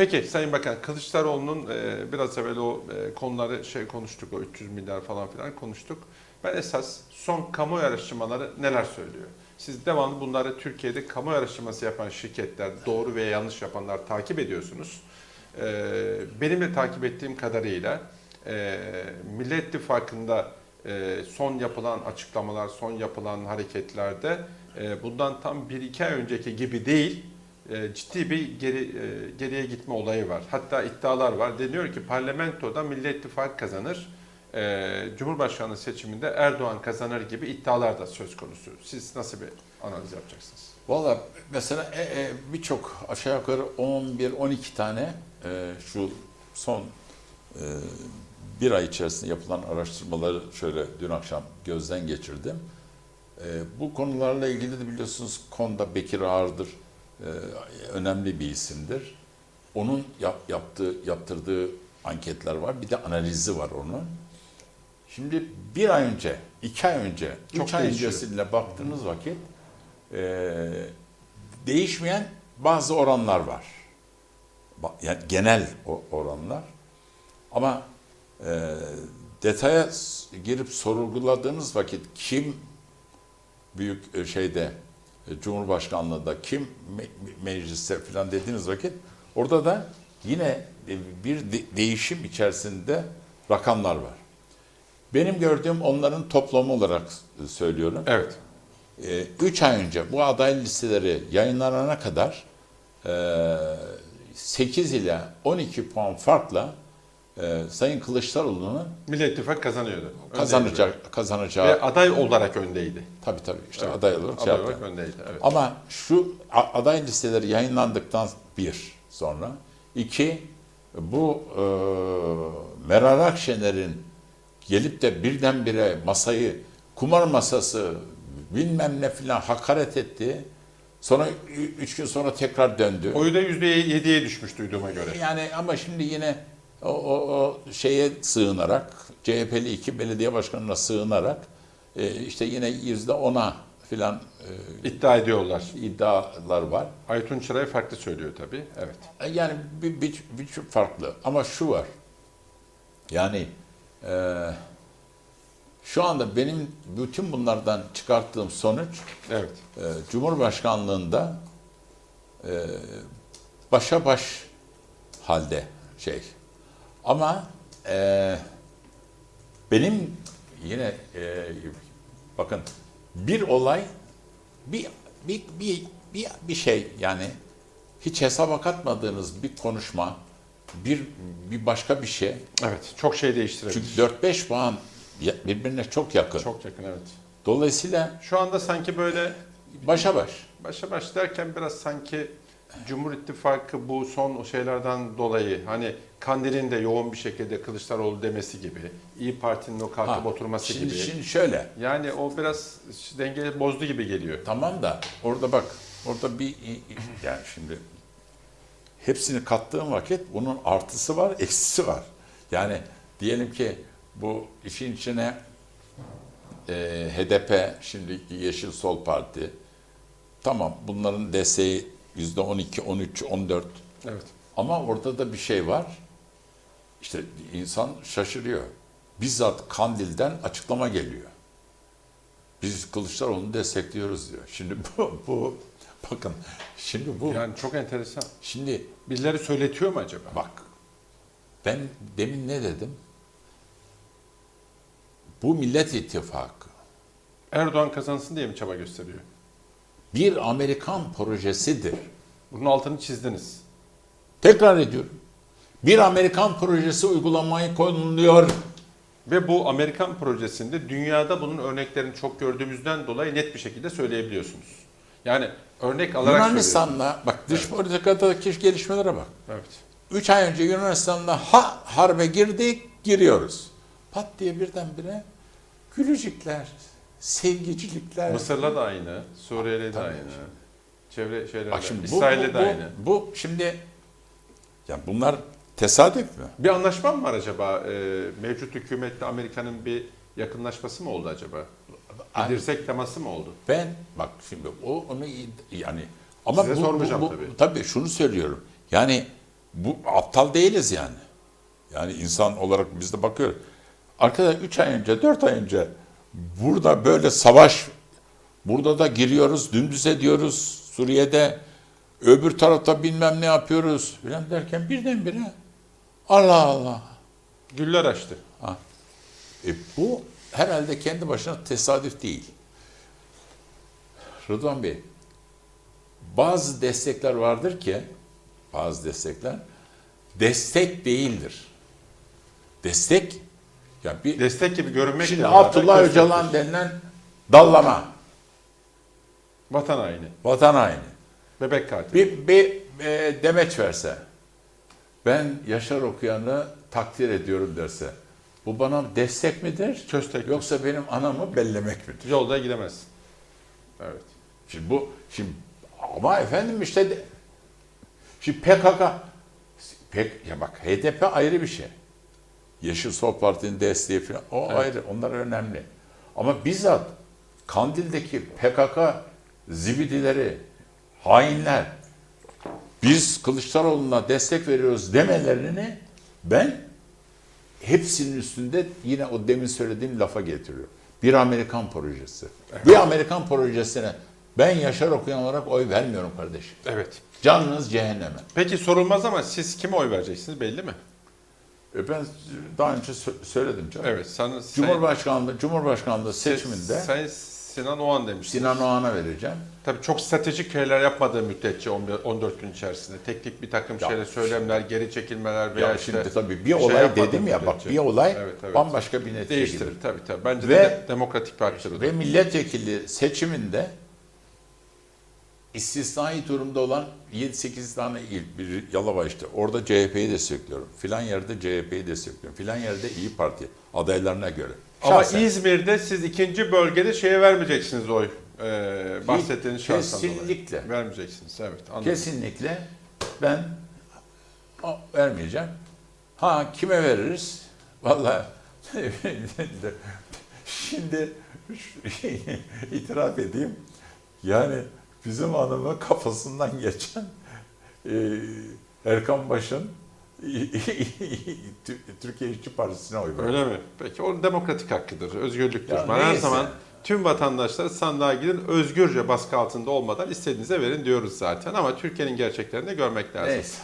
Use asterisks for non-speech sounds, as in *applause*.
Peki Sayın Bakan Kılıçdaroğlu'nun e, biraz evvel o e, konuları şey konuştuk o 300 milyar falan filan konuştuk. Ben esas son kamu araştırmaları neler söylüyor? Siz devamlı bunları Türkiye'de kamu araştırması yapan şirketler, doğru veya yanlış yapanlar takip ediyorsunuz. E, benim de takip ettiğim kadarıyla e, Millet İttifakı'nda e, son yapılan açıklamalar, son yapılan hareketlerde e, bundan tam 1-2 ay önceki gibi değil, e, ciddi bir geri e, geriye gitme olayı var. Hatta iddialar var. Deniyor ki parlamentoda Millet İttifakı kazanır. E, Cumhurbaşkanlığı seçiminde Erdoğan kazanır gibi iddialar da söz konusu. Siz nasıl bir analiz yapacaksınız? Valla mesela e, e, birçok aşağı yukarı 11-12 tane e, şu son e, bir ay içerisinde yapılan araştırmaları şöyle dün akşam gözden geçirdim. E, bu konularla ilgili de biliyorsunuz konuda Bekir Ağırdır önemli bir isimdir. Onun yap, yaptığı, yaptırdığı anketler var. Bir de analizi var onun. Şimdi bir ay önce, iki ay önce, Çok üç ay değişiyor. öncesiyle baktığınız vakit e, değişmeyen bazı oranlar var. Yani genel oranlar. Ama e, detaya girip sorguladığınız vakit kim büyük e, şeyde e, Cumhurbaşkanlığında kim me- mecliste falan dediğiniz vakit orada da yine e, bir de- değişim içerisinde rakamlar var. Benim gördüğüm onların toplamı olarak e, söylüyorum. Evet. 3 ay önce bu aday listeleri yayınlanana kadar 8 ile 12 puan farkla e, Sayın Kılıçdaroğlu'nun Millet İttifakı kazanıyordu. Öndeydi. kazanacak kazanacağı Ve aday olarak öndeydi. tabii tabii işte Evet. aday olarak şey Aday yaptı. olarak öndeydi. Evet. Ama şu a- aday listeleri yayınlandıktan bir sonra iki bu e, Meral Akşener'in gelip de birdenbire masayı kumar masası bilmem ne filan hakaret etti. Sonra ü- üç gün sonra tekrar döndü. Oyu da %7'ye düşmüş duyduğuma göre. Yani ama şimdi yine o, o, o şeye sığınarak CHP'li iki belediye başkanına sığınarak e, işte yine yüzde ona filan e, İddia ediyorlar. iddialar var. Aytun Çıray farklı söylüyor tabii. Evet. Yani bir, bir, bir farklı. Ama şu var. Yani e, şu anda benim bütün bunlardan çıkarttığım sonuç Evet. e, Cumhurbaşkanlığında e, başa baş halde şey. Ama e, benim yine e, bakın bir olay bir bir bir bir, bir şey yani hiç hesaba katmadığınız bir konuşma bir bir başka bir şey. Evet. Çok şey değiştirebilir. Çünkü 4-5 puan birbirine çok yakın. Çok yakın evet. Dolayısıyla Şu anda sanki böyle başa baş. başa baş derken biraz sanki Cumhur İttifakı bu son o şeylerden dolayı hani Kandil'in de yoğun bir şekilde Kılıçdaroğlu demesi gibi, İyi Parti'nin o kalkıp Ha, oturması şimdi, gibi. Şimdi şöyle. Yani o biraz dengeyi bozdu gibi geliyor. Tamam da orada bak orada bir yani şimdi hepsini kattığım vakit bunun artısı var, eksisi var. Yani diyelim ki bu işin içine e, HDP, şimdi Yeşil Sol Parti, tamam bunların desteği yüzde 12, 13, 14 Evet. ama orada da bir şey var. İşte insan şaşırıyor. Bizzat Kandil'den açıklama geliyor. Biz Kılıçdaroğlu'nu destekliyoruz diyor. Şimdi bu, bu bakın şimdi bu Yani çok enteresan. şimdi Birileri söyletiyor mu acaba? bak ben demin ne dedim? Bu Millet İttifakı Erdoğan kazansın diye mi çaba gösteriyor? Bir Amerikan projesidir. Bunun altını çizdiniz. Tekrar ediyorum. Bir Amerikan projesi uygulamaya konuluyor. Ve bu Amerikan projesinde dünyada bunun örneklerini çok gördüğümüzden dolayı net bir şekilde söyleyebiliyorsunuz. Yani örnek alarak. Yunanistan'la bak dış politikadaki gelişmelere bak. Evet. 3 ay önce Yunanistan'la ha harbe girdik, giriyoruz. Pat diye birdenbire gülücükler, sevgicilikler. Mısır'la da aynı, Suriye'yle de aynı. Çevre şeylerle, Bak şimdi bu, İsrail'le bu, de bu, aynı. bu şimdi ya bunlar tesadüf mü? Bir anlaşma mı var acaba? Ee, mevcut hükümetle Amerika'nın bir yakınlaşması mı oldu acaba? Bir dirsek teması mı oldu? Ben bak şimdi o onu yani ama Size bu, sormayacağım bu, bu- tabii. tabii şunu söylüyorum. Yani bu aptal değiliz yani. Yani insan olarak biz de bakıyoruz. Arkadaş 3 ay önce, 4 ay önce burada böyle savaş, burada da giriyoruz, dümdüz ediyoruz Suriye'de, öbür tarafta bilmem ne yapıyoruz filan derken birdenbire Allah Allah. Güller açtı. Ha. E bu herhalde kendi başına tesadüf değil. Rıdvan Bey, bazı destekler vardır ki, bazı destekler destek değildir. Destek, ya bir Destek gibi görünmek şimdi. Abdullah. Öcalan denilen dallama, Vatan haini. vatan haini. Bebek katili. Bir, bir e, demeç verse, ben Yaşar Okuyan'ı takdir ediyorum derse, bu bana destek midir? Köstek. Yoksa benim anamı bellemek midir? Yolda gidemezsin. Evet. Şimdi bu, şimdi ama efendim işte de, şimdi PKK, pek ya bak HDP ayrı bir şey. Yeşil Sol Parti'nin desteği falan o Evet. ayrı, onlar önemli. Ama bizzat Kandil'deki PKK zibidileri, hainler, biz Kılıçdaroğlu'na destek veriyoruz demelerini ben hepsinin üstünde yine o demin söylediğim lafa getiriyor. Bir Amerikan projesi. Bir Amerikan projesine ben Yaşar Okuyan olarak oy vermiyorum kardeşim. Evet. Canınız cehenneme. Peki sorulmaz ama siz kime oy vereceksiniz belli mi? E ben daha önce sö- söyledim canım. Evet. Sana, Cumhurbaşkanlığı, Cumhurbaşkanlığı seçiminde Sayın Sinan Oğan demişti. Sinan Oğan'a vereceğim. Tabii çok stratejik şeyler yapmadığı müddetçe 11 14 gün içerisinde teknik bir takım Ya, şeyler, söylemler, geri çekilmeler veya Ya işte şimdi tabii bir şey olay yapmadığı dedim ya bak müddetçe. bir olay Evet, evet. bambaşka bir netice değiştirir gibi. tabii tabii. Bence Ve- de demokratik bir da. Ve milletvekili seçiminde istisnai durumda olan 7-8 tane il, bir Yalova işte orada CHP'yi destekliyorum. Filan yerde CHP'yi destekliyorum. Filan yerde İyi Parti adaylarına göre. Ama Şahsen. İzmir'de siz ikinci bölgede şeye vermeyeceksiniz oy. Ee, bahsettiğiniz dolayı. Kesinlikle. Vermeyeceksiniz evet anladım. Kesinlikle ben o- vermeyeceğim. Ha kime veririz? Vallahi *laughs* şimdi *laughs* itiraf edeyim. Yani bizim hanımın kafasından geçen e, Erkan Baş'ın Türkiye İşçi Partisi'ne oy verdi. Öyle mi? Peki o demokratik hakkıdır, özgürlüktür. Ya ben her neyse. zaman tüm vatandaşlara sandığa gidin özgürce baskı altında olmadan istediğinize verin diyoruz zaten ama Türkiye'nin gerçeklerini de görmek lazım. Neyse.